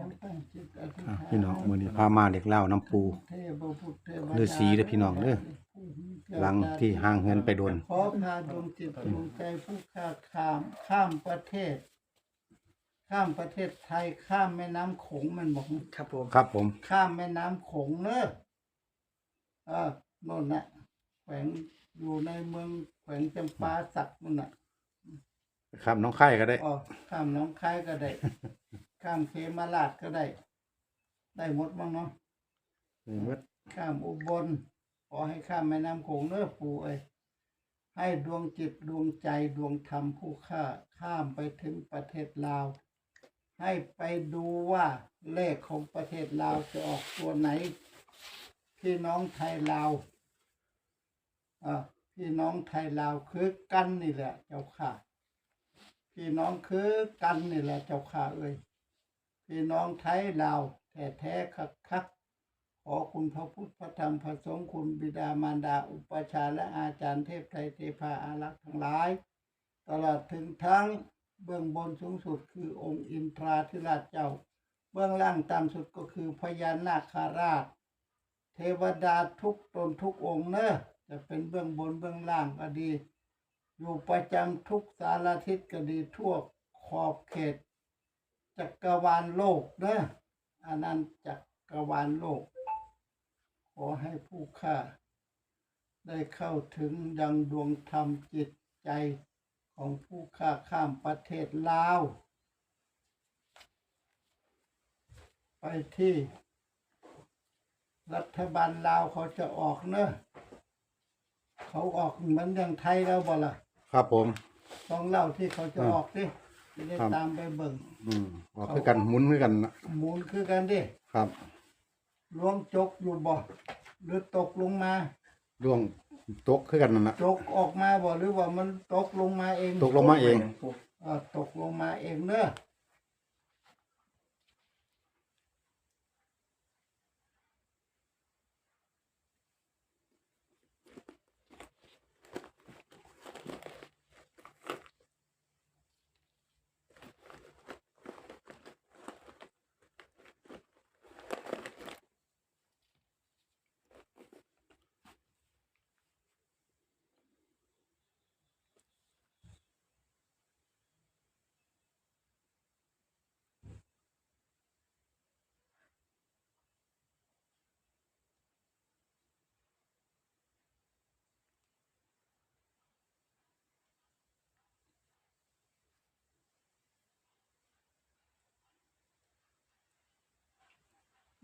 องตั้งจิตอธิษอะฐานพี่น้องมื้อนี้พามาเด็กเล่าน้ำปูเทพบุตรเทวดาฤาษีเด้อพี่น้องเด้อ หลังที่ห่างเหินไปโดน ขอพาดวงจิตดวงใจผู้ข้าข้ามข้ามประเทศ ข้ามประเทศไทยข้ามแม่น้ำโขงมันบอก ครับผม ครับผม ข้ามแม่น้ำโขงเนอะเออโน่นน่ะ แขวงอยู่ในเมืองแขวงจำปาสักนั่นน่ะ ครับน้องไข่ก็ได้อ๋อข้ามหน้องคายก็ได้ ข้ามเคมาลาดก็ได้ ได้หมดบ้างเนาะนี่มืดข้ามอุบลขอให้ข้ามแม่น้ำโขงเนื้อปู่เอ้ยให้ดวงจิตดวงใจดวงธรรมผู้ข้าข้ามไปถึงประเทศลาว ให้ไปดูว่าเลขของประเทศลาวจะออกตัวไหน พี่น้องไทยลาวอ่าพี่น้องไทยลาวคือกันนี่แหละ เจ้าค่ะ พี่น้องคือกันนี่แหละเจ้าค่ะเอ้ย พี่น้องไทยลาวแท้แท้คักคักๆขอคุณพระพุทธพระธรรมพระสงฆ์คุณบิดามารดาอุปชาและอาจารย์เทพไทยเทพาอารักษ์ทั้งหลาย ตลอดถึงทั้งเบื้องบนสูงสุดคือองค์อินทราธิราชเจ้า เบื้องล่างต่ำสุดก็คือพญานาคาราช เทวดาทุกตนทุกองค์เนอะจะเป็นเบื้องบนเบื้องล่างก็ดี อยู่ประจำทุกสารทิศก็ดีทั่วขอบเขต จักรวาลโลกเนอะอานันต์จักรวาลโลก ขอให้ผู้ข้าได้เข้าถึงยังดวงธรรมจิตใจของผู้ข้าข้ามประเทศลาว ไปที่ รัฐบาลลาวเขาจะออกเนอะเขาออกเหมือนอย่างไทยแล้วบ่ล่ะ ครับผม ต้องเล่าที่เขาจะออกดิ จะได้ครับ ตามไปเบิ่งอืมออกคือกันหมุนคือกันนะหมุนคือกันดิครับล้วงจกอยู่บ่หรือตกลงมา ดวงตกคือกันนั่นนะจกออกมาบ่หรือว่ามันตกลงมาเองตกลงมาเองเออตกลงมาเองเนอะ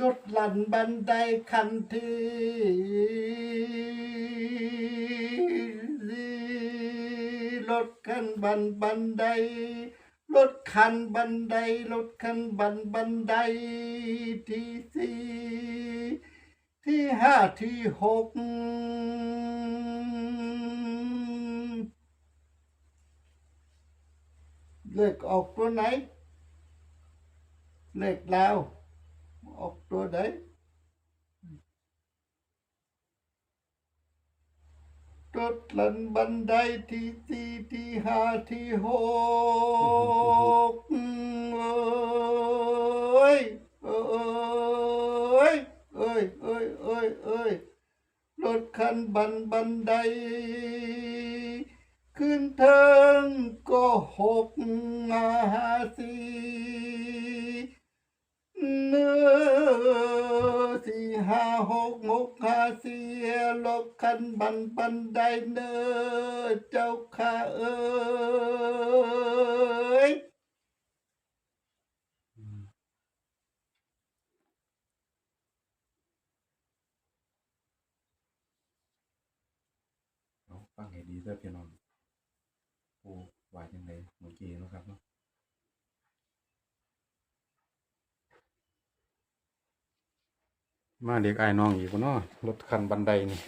รถหลั่นบันไดคันที่รถคันบันบันไดรถคันบันไดรถคันบันบันไดที่สี่ที่ห้าที่หกเลขออกตัวไหนเลขแล้ว ออกตัวไหนรถลันบันไดที่สี่ที่ห้าที่หกเอ้ยเอ้ยเอ้ยเอ้ยเอ้ยเอ้ยรถคันบันบันได ขึ้นเทิงก็หกห้าสี่ เนื้อสี่ห้าหกหกห้าสี่ลบคันบันบันไดเนื้อเจ้าข้าเอ้ยฟังให้ดีเด้อพี่น้องปูว่าจังไดเมื่อกี้เนาะครับเนาะ มาเด็กไอ้ายน้องอีกบ่เนาะรถคันบันไดนี่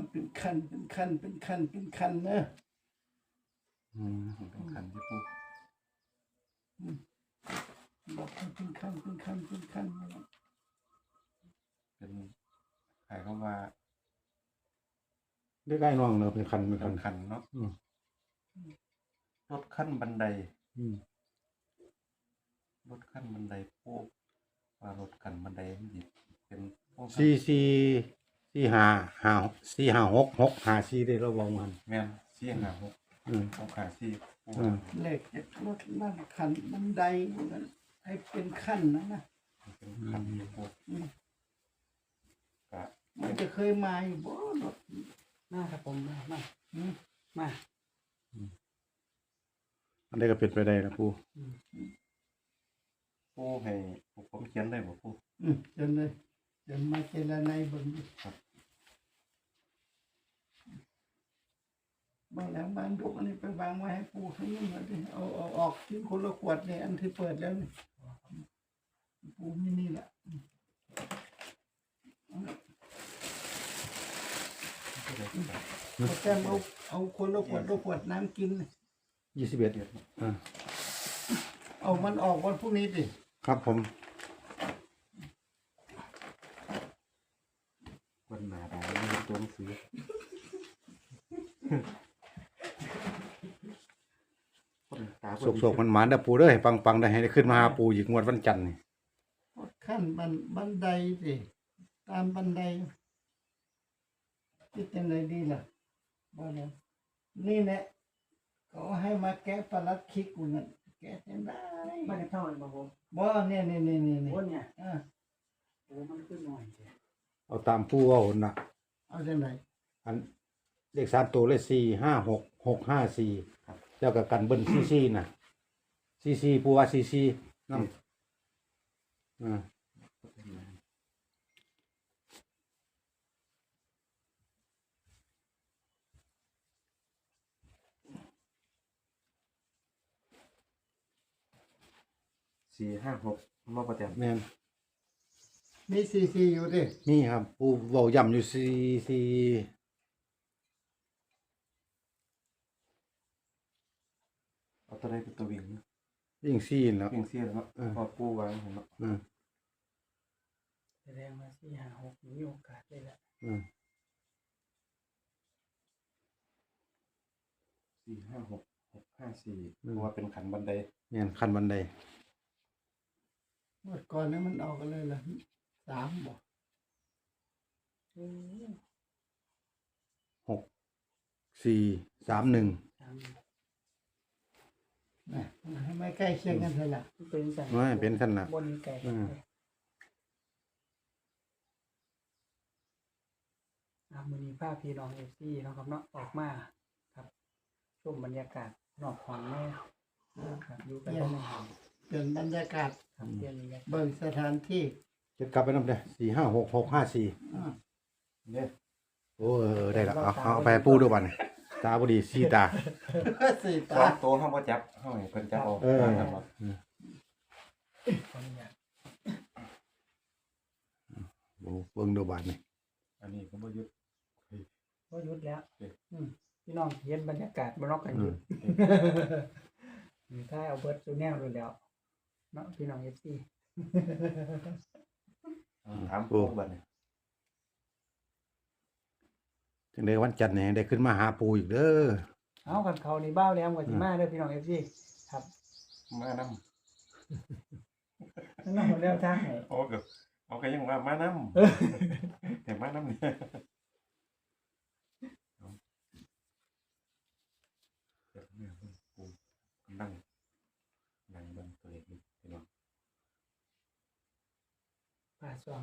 มันเป็นขั้นเป็นขั้นเป็นขั้นเป็นขั้นเนอะอืมเป็นขันที่ปูบอกให้เป็นขั้นเป็นขั้นเป็นขั้นมาแล้วเป็นใครเข้าว่าได้ใกล้น้องเนอะเป็นคันเป็นเป็คันนขันเนาะอืมรถขั้นบันได อืมรถขั้นบันไดปูว่ารถขั้นบันไดมันหยิบเป็นพวกสี่สี่ สี่ห้าห้าสี่ห้าหกหกห้าสี่ได้เราบอกมัน แม่นสี่หาหกอืม หกขาสี่ปูอืมเลขจากรถนั่นขั้นบันไดนั่นให้เป็นขั้นนะนะเป็นขันที่ปูอืมกะมันจะเคยมาอยู่บ่รถมาครับผมมามาอืมมาอันนี้ก็เป็นไปได้นะปูปูให้ผมเขียนได้บ่ปูอืมเจนเลย เจนมาเจรในเบิ่งดิครับบางแล้วบางดุกอันนี้ไปวางไว้ให้ปูให้นุ่มเลยดิเอาเอาออกทิ้งคนละขวดเนี่ยอันที่เปิดแล้วนี่ปูมินี่แหละเอาแก้มเอาเอาคนละขวดละขวดน้ำกินยี่สิบเอ็ดอ่าเอามันออกวันพรุ่งนี้ดิครับผม วันหนา ดาไม่มีตัวหนังสือคนตาโศกๆมันหมานๆได้อปูเด้อให้ปังๆได้ให้ได้ขึ้นมาหาปูอีกงวดวันจันทร์นี่ขั้นบันบันไดดิตามบันไดคิดยังไงดีล่ะบ่แล้วนี่แหละเขาให้มาแก้ปลัดคิกกูนั่นแก้ยังได้มาได้เท่าไหร่บ่ผมบ่เนี่ยเนี่ยเนี่ยเนี่ยเนี่ยโอ้เนี่ยอ่าโอ้มันขึ้นหน่อยเดียวเอาตามปูเอาหนนะ เอาจังไหนอันเลขสามตัวเลขสี่ห้าหกหกห้าสี่แล้วก็กันเบิ้ลซี่ซี่นะซี่ซี่ปูว่าซี่ซี่น้ำอ่าสี่ห้าหกมาประจำแม่น มีซีซีอยู่ดินี่ครับปูเบาย่ำอยู่ซี่ซี่เอาตัวใดเป็นตัววิ่งนะยิ่งซี่แล้ว วิ่งเสียแล้วเนาะเออ พอปูวางเห็นเนาะอืมแสดงว่าสี่ห้าหกมีโอกาสเลยแหละอืมสี่ห้าหกหกห้าสี่เพราะว่าเป็นขันบันไดแม่นขั้นบันไดเมื่อก่อนนี้มันออกกันเลยล่ะ สามบ่โอ้หกสี่สามหนึ่งสามนะให้ไม่ใกล้เคียงกันเลยล่ะมันเป็นสันไม่เป็นขั้นละบนไก่อืม อะมือนี้ภาพพี่น้องเอฟซีเนาะครับเนาะออกมาครับชมบรรยากาศนอกห้องแม่ครับอยู่กันในห้องเปลี่ยนบรรยากาศครับเรียนบรรยากาศเบิ่งสถานที่ จะกลับไปน้ำเด้สี่ห้าหกหกห้าสี่อ่าเนี่ยโอ้เออได้ละเอาเอาเอาไปให้ปูด้วยบัดนตาบดีสีตา สี่สอตางตัวห้องว่าจับห้องเพิ่นจับเอาเออครับว่าขออนุญาตโอ้เบิ่งดูบาดนี่อันนี้ก็บ่หยุดก็หยุดแล้วโอเคอืมพี่น้องเห็นบรรยากาศบนนอกกันหยุดมีท่าเอาเบิร์ดซูแนลดูแล้วเนาะพี่น้องเอฟซี ถามปูบัดนี้จังได้วันจันทร์นี่ให้ได้ขึ้นมาหาปูอีกเด้อเอากันเขาในบ้าวแล้วกับสิมาเด้อพี่น้องเอฟซีครับมานำนั่นหมดแล้วทางไหนโอ้ก็เอาก็ยังว่ามานำแต่มานำเนี่ยเอาเดี๋ยวเนี่ยปูนั่งนั่งเบิ่งตัวเลขนี่พี่น้อง ป่า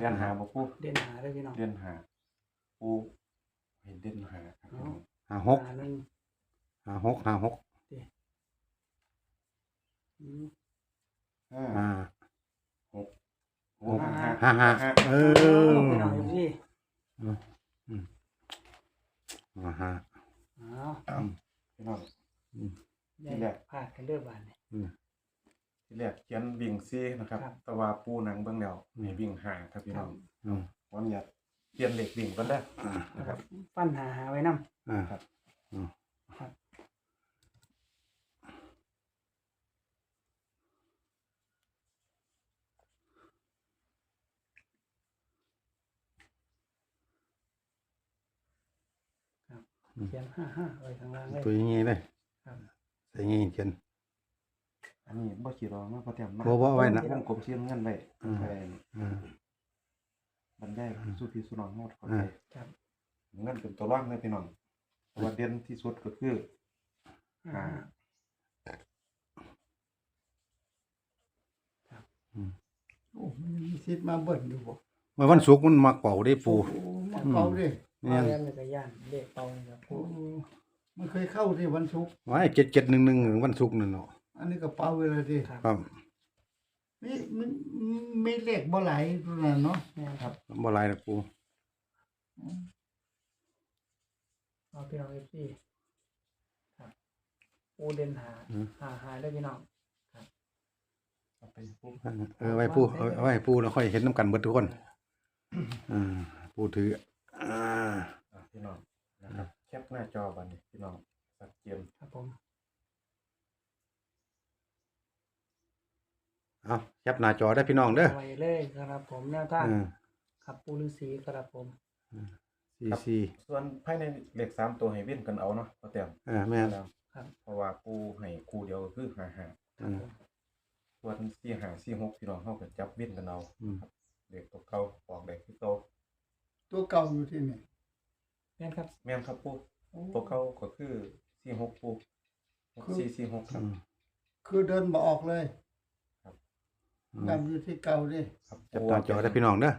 เรียนหาบ่ปูเด่นหาเลยพี่น้องเรียนหาปูเห็นเด่นหาครับพี่น้องห้าหกหาหนึ่งห้าหกห้าหกอืมห้าห้าหกหกห้าห้า เออ พี่น้องเอฟซี ห้าห้า อ้าว พี่น้อง ใหญ่ ที่แรก พลาดกันเด้อบานนี่ ที่แรกเขียนวิ่ง ซีนะครับ ครับ แต่ว่าปูหนังเบิ่งแล้วให้วิ่งหาครับพี่น้องอืมวันนี้เปลี่ยนเหล็กวิ่งก็ได้นะครับ ฟันหาหาไว้นำอ่าครับครับเขียนห้าห้าไว้ข้างล่างเลยตัวอยังไงเลย ครับ ใส่อยังไงเขียน อันนี้ บ่ขีดรองนะพอแต้มนะบ่บ่เอาไว้นะวงกลมเชียนเงินไว้อืมไปอ่าบรรยายสุพี่สุน้องหมดเข้าอ่าใจครับ เงินเป็นตัวร่างเลยพี่น้องแต่ว่าเด่นที่สุดก็คือห้าอ่าโอ้มันยังมีสิทธิ์มาเบิ่นอยู่บ่เมื่อวันศุกร์มันมาเป่าได้ปู โอ้มาเป่าดิเนี่ยเรียนเลยก็ย่านเลขเป่านี่ครับโอ้มันเคยเข้าที่วันศุกร์ไว้เจ็ดเจ็ดหนึ่งหนึ่งวันศุกร์นั่นเนาะ อันนี้ก็เป่าเวลาดิครับ ครับมีมันมีเลขบ่หลายตัวนั้นเนาะแม่นครับบ่หลายนะปูเอาพี่น้องเอฟซีครับปูเด่นหาหาหาได้พี่น้องเอาไปปุ๊บเออไว้ปูเอาเอาไว้ปูแล้วค่อยเห็นน้ำกันเบิดทุกคนอ่าปูถืออ่า อะพี่น้องนะครับแคปหน้าจอบัดนี้พี่น้องสักเกมครับผม เอาแคปหน้าจอได้พี่น้องเด้อไว้เลยครับผมแนวทางอ่าครับปูฤาษีครับผม สี่สี่ส่วนภายในเลขสามตัวให้วิ่นกันเอาเนาะพอแต้มอ่าแม่นแล้วครับ เพราะว่าปูให้คู่เดียวก็คือหาหาครับผมส่วนสี่หาสี่หกพี่น้องเขาก็จับวิ่นกันเอาอืม ครับเด็กตัวเก่าออกเด็กคือเก่าตัวเก่าอยู่ที่นี่แม่นครับแม่นครับปูตัวเก่าก็คือสี่หกปูหกสี่สี่หกครับอืมคือเดินบ่ออกเลย อืมนำอยู่ที่เก่าดิครับแคปหน้าจอได้พี่น้องเด้อ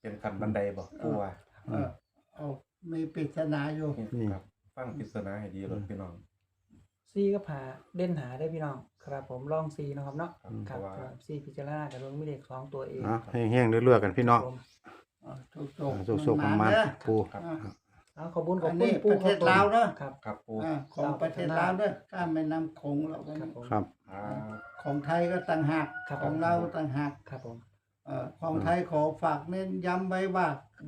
เป็นคันบันไดบ่ปูว่าเออเอามีปริศนาอยู่นี่ครับฟังปริศนาให้ดีเลยพี่น้องซีก็หาเด่นหาได้พี่น้อง ครับผมลองซีนะครับเนาะครับคเพรับราะว่าครับซีพิจารณากับลงไม่เลขสองตัวเองอะแห้งๆเรื่อยๆกันพี่น้องผมอ่าถูกอ่าๆสุกๆประมาณเด้อปูครับอ่า เอาขอบคุณขอบอันคุนี้ณปูประเทศลาวเนอะ ครับ ครับปูอ่าของประเทศลาวเด้อข้ามแม่น้ำโขงเราก็ครับผม ครับ อ่าของไทยก็ต่างหากครับ ของเราก็ต่างหากครับผม เอ่อของไทยขอฝากเน้นย้ำไว้ว่า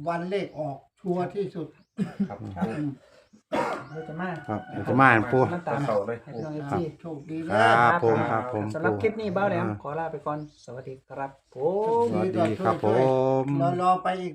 วันเลขออกชัวร์ที่สุดครับปูอืมเราจะมาครับเดี๋ยวจะมาปู น้ำตาลเสาเลยให้ปู พี่น้องเอฟครับซีโชคดีคนะรับผมครับผมสำหรับคลิปนี้เบ้าแหลมอ่า ขอลาไปก่อน สวัสดีครับผสมวัสดีครับผม รอรอไปอีก